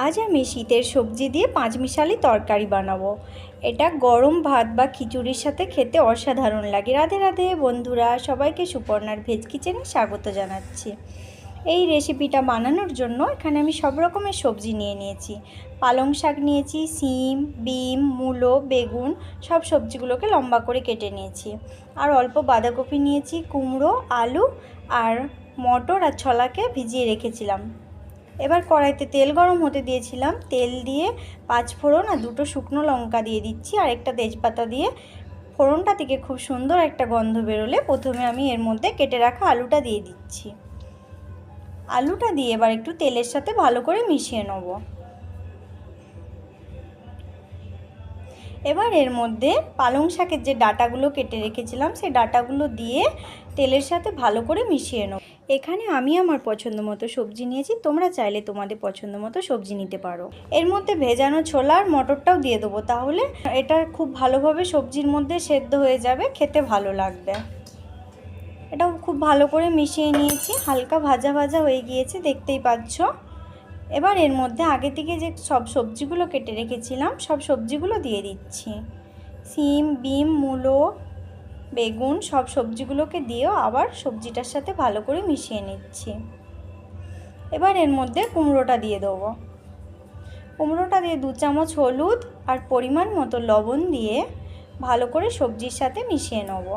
আজ আমি শীতের সবজি দিয়ে পাঁচমিশালি তরকারি বানাবো। এটা গরম ভাত বা খিচুড়ির সাথে খেতে অসাধারণ লাগে। রাধে রাধে, বন্ধুরা, সবাইকে সুপর্ণার ভেজ কিচেনে স্বাগত জানাচ্ছি। এই রেসিপিটা বানানোর জন্য এখানে আমি সব রকমের সবজি নিয়ে নিয়েছি। পালং শাক নিয়েছি, সিম, বিম, মূলো, বেগুন, সব সবজিগুলোকে লম্বা করে কেটে নিয়েছি। আর অল্প বাঁধাকপি নিয়েছি, কুমড়ো, আলু আর মটর আর ছলাকে ভিজিয়ে রেখেছিলাম। এবার কড়াইতে তেল গরম হতে দিয়েছিলাম। তেল দিয়ে পাঁচ ফোড়ন আর দুটো শুকনো লঙ্কা দিয়ে দিচ্ছি আর একটা তেজপাতা দিয়ে। ফোড়নটা থেকে খুব সুন্দর একটা গন্ধ বেরোলে প্রথমে আমি এর মধ্যে কেটে রাখা আলুটা দিয়ে দিচ্ছি। আলুটা দিয়ে এবার একটু তেলের সাথে ভালো করে মিশিয়ে নেব। এবার এর মধ্যে পালং শাকের যে ডাটাগুলো কেটে রেখেছিলাম সেই ডাটাগুলো দিয়ে তেলের সাথে ভালো করে মিশিয়ে নেব। এখানে আমি আমার পছন্দ মতো সবজি নিয়েছি, তোমরা চাইলে তোমাদের পছন্দ মতো সবজি নিতে পারো। এর মধ্যে ভেজানো ছোলা আর মটরটাও দিয়ে দেবো, তাহলে এটা খুব ভালোভাবে সবজির মধ্যে সেদ্ধ হয়ে যাবে, খেতে ভালো লাগবে। এটাও খুব ভালো করে মিশিয়ে নিয়েছি, হালকা ভাজা ভাজা হয়ে গিয়েছে, দেখতেই পাচ্ছ। এবার এর মধ্যে আগে থেকে যে সব সবজিগুলো কেটে রেখেছিলাম, সব সবজিগুলো দিয়ে দিচ্ছি। সিম, বিম, মূলো বেগুন, সব সবজিগুলোকে দিয়েও আবার সবজিটার সাথে ভালো করে মিশিয়ে নিচ্ছি। এবার এর মধ্যে কুমড়োটা দিয়ে দেবো। কুমড়োটা দিয়ে দু চামচ হলুদ আর পরিমাণ মতো লবণ দিয়ে ভালো করে সবজির সাথে মিশিয়ে নেব।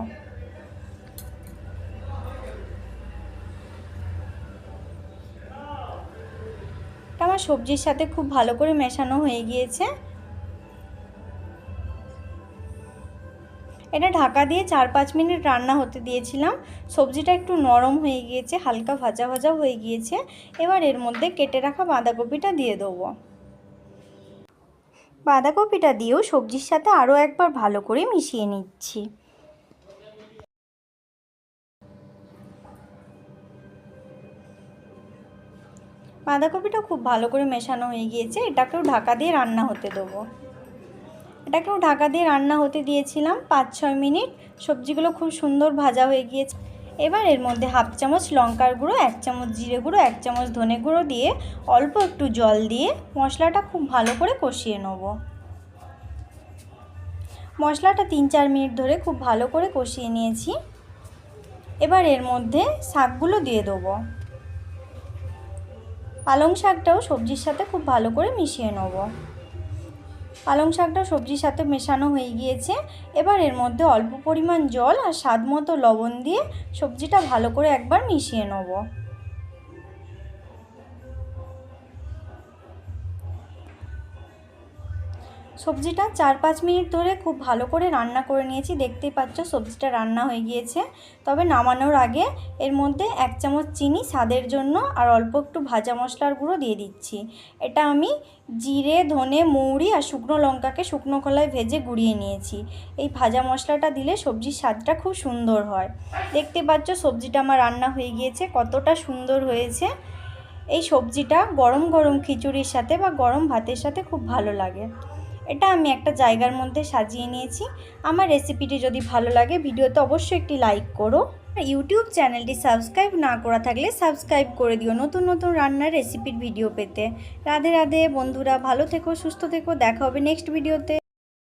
আমার সবজির সাথে খুব ভালো করে মেশানো হয়ে গিয়েছে। এটা ঢাকা দিয়ে চার পাঁচ মিনিট রান্না হতে দিয়েছিলাম। সবজিটা একটু নরম হয়ে গিয়েছে, হালকা ভাজা ভাজা হয়ে গিয়েছে। এবার এর মধ্যে কেটে রাখা বাঁধাকপিটা দিয়ে দেবো। বাঁধাকপিটা দিয়েও সবজির সাথে আরও একবার ভালো করে মিশিয়ে নিচ্ছি। বাঁধাকপিটা খুব ভালো করে মেশানো হয়ে গিয়েছে, এটাকেও ঢাকা দিয়ে রান্না হতে দেবো। এটাকেও ঢাকা দিয়ে রান্না হতে দিয়েছিলাম পাঁচ ছয় মিনিট। সবজিগুলো খুব সুন্দর ভাজা হয়ে গিয়েছে। এবার এর মধ্যে হাফ চামচ লঙ্কার গুঁড়ো, এক চামচ জিরে গুঁড়ো, এক চামচ ধনে গুঁড়ো দিয়ে অল্প একটু জল দিয়ে মশলাটা খুব ভালো করে কষিয়ে নেব। মশলাটা তিন চার মিনিট ধরে খুব ভালো করে কষিয়ে নিয়েছি। এবার এর মধ্যে শাকগুলো দিয়ে দেবো। পালং শাকটাও সবজির সাথে খুব ভালো করে মিশিয়ে নেব। পালং শাকটা সবজির সাথে মেশানো হয়ে গিয়েছে। এবার এর মধ্যে অল্প পরিমাণ জল আর স্বাদ মতো লবণ দিয়ে সবজিটা ভালো করে একবার মিশিয়ে নেব। সবজিটা চার পাঁচ মিনিট ধরে খুব ভালো করে রান্না করে নিয়েছি। দেখতেই পাচ্ছ সবজিটা রান্না হয়ে গিয়েছে। তবে নামানোর আগে এর মধ্যে এক চামচ চিনি স্বাদের জন্য আর অল্প একটু ভাজা মশলার গুঁড়ো দিয়ে দিচ্ছি। এটা আমি জিরে, ধনে, মৌরি আর শুকনো লঙ্কাকে শুকনো কলায় ভেজে গুঁড়িয়ে নিয়েছি। এই ভাজা মশলাটা দিলে সবজির স্বাদটা খুব সুন্দর হয়। দেখতে পাচ্ছ সবজিটা আমার রান্না হয়ে গিয়েছে, কতটা সুন্দর হয়েছে। এই সবজিটা গরম গরম খিচুড়ির সাথে বা গরম ভাতের সাথে খুব ভালো লাগে। এটা আমি একটা জায়গার মধ্যে সাজিয়ে নিয়েছি। আমার রেসিপিটি যদি ভালো লাগে, ভিডিওতে অবশ্যই একটি লাইক করো। ইউটিউব চ্যানেলটি সাবস্ক্রাইব না করা থাকলে সাবস্ক্রাইব করে দিও নতুন নতুন রান্নার রেসিপির ভিডিও পেতে। রাধে রাধে, বন্ধুরা, ভালো থেকো, সুস্থ থেকো, দেখা হবে নেক্সট ভিডিওতে